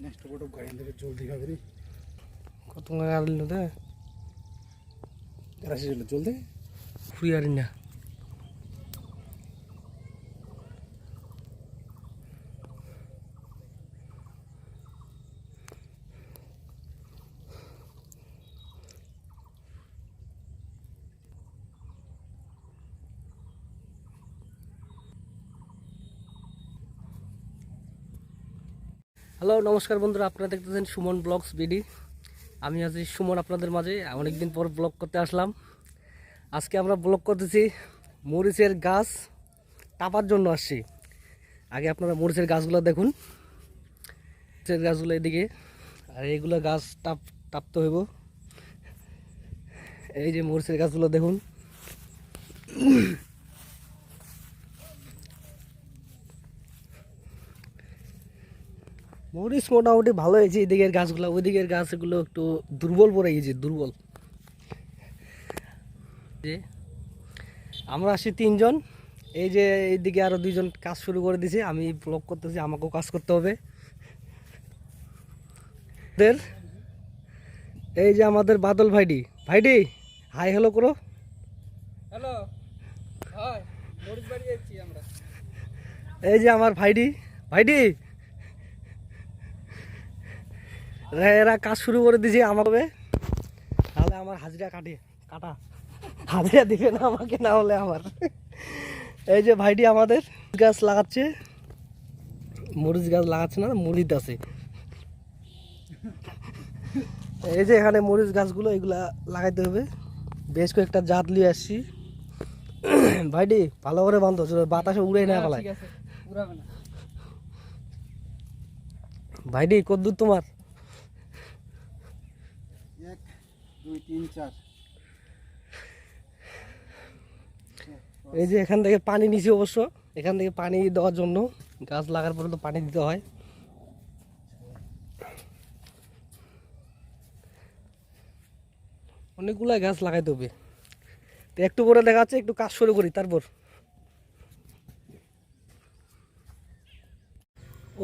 Next కూడా గైందర జల్దీ కాదు కొత్తగా రాలేదు రాసేసాడు జల్దీ ఫ్రీ ఆడినా হ্যালো নমস্কার বন্ধুরা, আপনারা দেখতেছেন সুমন ব্লগস বিডি আমি আছি সুমন আপনাদের মাঝে, অনেকদিন পর ব্লগ করতে আসলাম। আজকে আমরা ব্লগ করতেছি মরিচের গাছ টাপার জন্য আসছি। আগে আপনারা মরিচের গাছগুলো দেখুন। মরিচের গাছগুলো এদিকে, আর এইগুলো গাছ টাপ, টাপতে হইব। এই যে মরিচের গাছগুলো দেখুন। মরিচ মোটামুটি ভালো হয়েছে এদিকের গাছগুলো ওইদিকের গাছগুলো একটু দুর্বল পড়ে গেছে দুর্বল। যে আমরা আসি তিনজন এই যে এইদিকে আরও দুইজন কাজ শুরু করে দিছে আমি ব্লগ করতেছি আমাকেও কাজ করতে হবে। এই যে আমাদের বাদল ভাইডি ভাইডি হাই হ্যালো করো। হ্যালো হয় এই যে আমার ভাইডি ভাইডি এরা- কাজ শুরু করে দিয়েছে আমাকে। তাহলে আমার হাজিরা কাটে কাটা। হাজিরা দিবে না আমাকে না হলে আমার। এই যে ভাইটি আমাদের গাছ লাগাচ্ছে। মরিচ গাছ লাগাচ্ছে না মরিচ আছে। এই যে এখানে মরিচ গাছগুলো এগুলা লাগাইতে হবে। বেশ কয়েকটা জাত নিয়ে আসছি। ভাইটি ভালো করে বান্ধব বাতাসে উড়ে না পালায়। ভাইটি কদ্দূর তোমার? এই যে এখান থেকে পানি নিছি অবশ্য। এখান থেকে পানি দেওয়ার জন্য। গাছ লাগার পরে তো পানি দিতে হয়। অনেকগুলা গাছ লাগাইতে হবে তো একটু করে দেখা যাচ্ছে একটু কাজ শুরু করি, তারপর।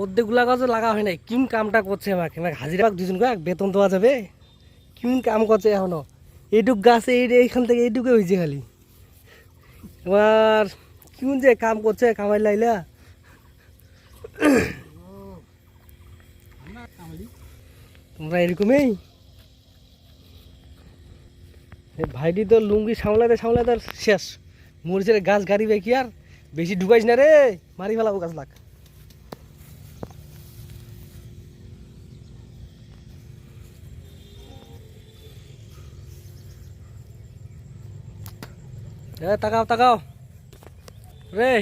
অর্ধেকগুলা গাছও লাগা হয় নাই। কিম কামটা করছে আমাকে? আমাকে হাজিরা দুজন করে বেতন দেওয়া যাবে? কিম কাম করছে এখনও? এইটুক গাছে এই এইখান থেকে এইটুকু হয়েছে খালি। এবার কোন যে কাম করছে কামাই লাইলা? তোমরা এরকমই? ভাইটি তো লুঙ্গি সামলাতে সামলাতে শেষ। মরিচের গাছ গাড়িবে কি আর? বেশি ঢুকাইস না রে। মারি ফেলাবো গাছ লাগ। এ তাকাও তাকাও। রে।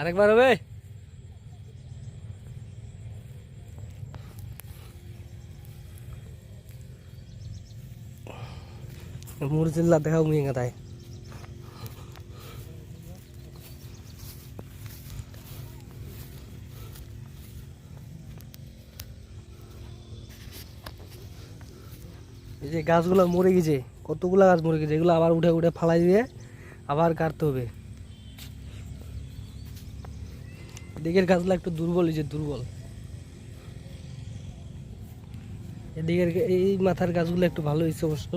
আরেকবার হবে। মুরজিল্লা দেখাও মুই গাদায় এই যে গাছগুলো মরে গেছে, কতগুলো গাছ মরে গেছে, এগুলো আবার উঠে উঠে ফালাই দিয়ে আবার কাটতে হবে। এদিকের গাছগুলো একটু দুর্বল, এই যে দুর্বল। এদিকের এই মাথার গাছগুলো একটু ভালো হয়েছে অবশ্য।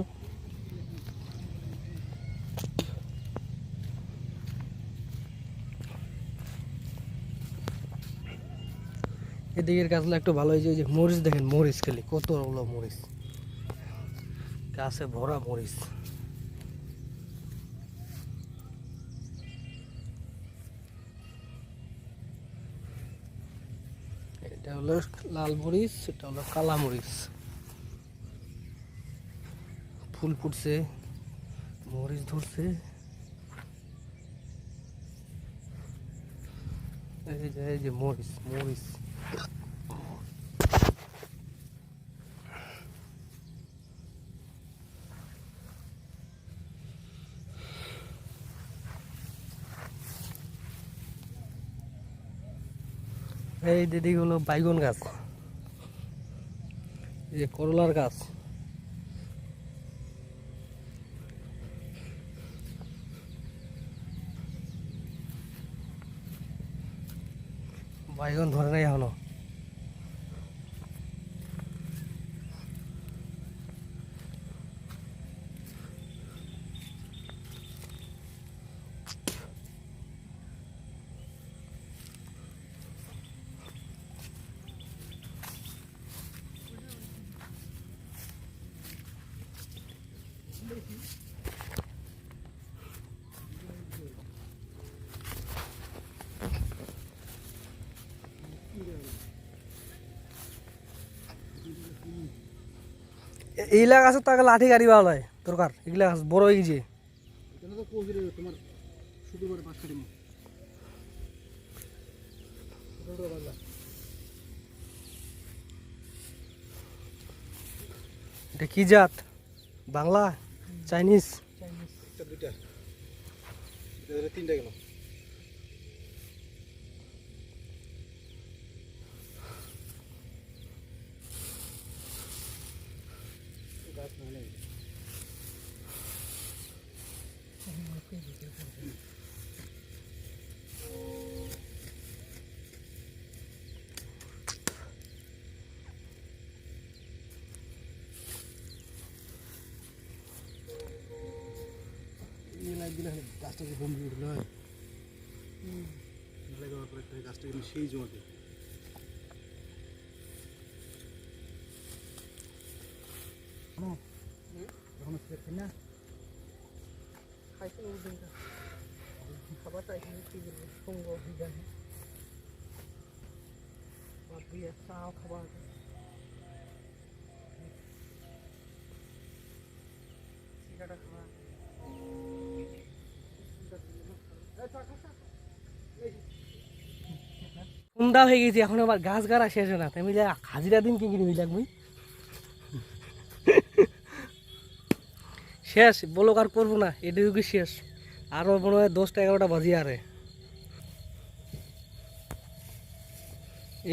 এদিকের গাছগুলো একটু ভালো হয়েছে ওই যে মরিচ দেখেন, মরিচ খালি, কত মরিচ। গাছে ভরা মরিচ। এটা হলো লাল মরিচ, এটা হলো কালা মরিচ। ফুল ফুটছে, মরিচ ধরছে। এই যে এই যে মরিচ মরিচ। এই দিদি হলো বাইগন গাছ। এই যে করলার গাছ। বাইগন ধরে নাই এখনও। এইলা গাছত তাকে লাঠি গাড়ি ভালো হয়। দরকার এগুলা গাছ বড় হয়ে গেছে। এটা কি জাত? বাংলা? চাইনিজ? তিনটা গেল। গাছটাকে বম্বি উঠল হয়। লাগাবার পর একটা গাছটা কিন্তু সেই এখনও ফেরছেন না? খাইছে ওই দিনটা খাবার চাইছি কি করব সঙ্গ বিরিয়ানি বা বিয়ে চাও খাবার হয়ে গেছে, এখন আবার গাছ গাড়া শেষ না। তাই মিলে হাজিরা দিন কি কিনে মিলাক শেষ বলো আর করব না, এটুকু শেষ? আরও মনে হয় দশটা এগারোটা বাজি আরে।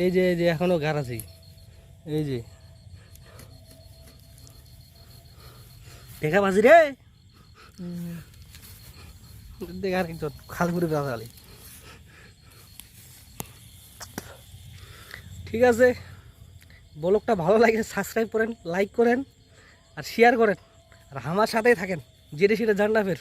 এই যে এই যে, এখনও গার আছে। এই যে। দেখা বাজি রে। দেখার খাল গাছ আলি ঠিক আছে। ব্লগটা ভালো লাগে সাবস্ক্রাইব করেন লাইক করেন, আর শেয়ার করেন। আর আমার সাথেই থাকেন যেটা সেটা জান না ফের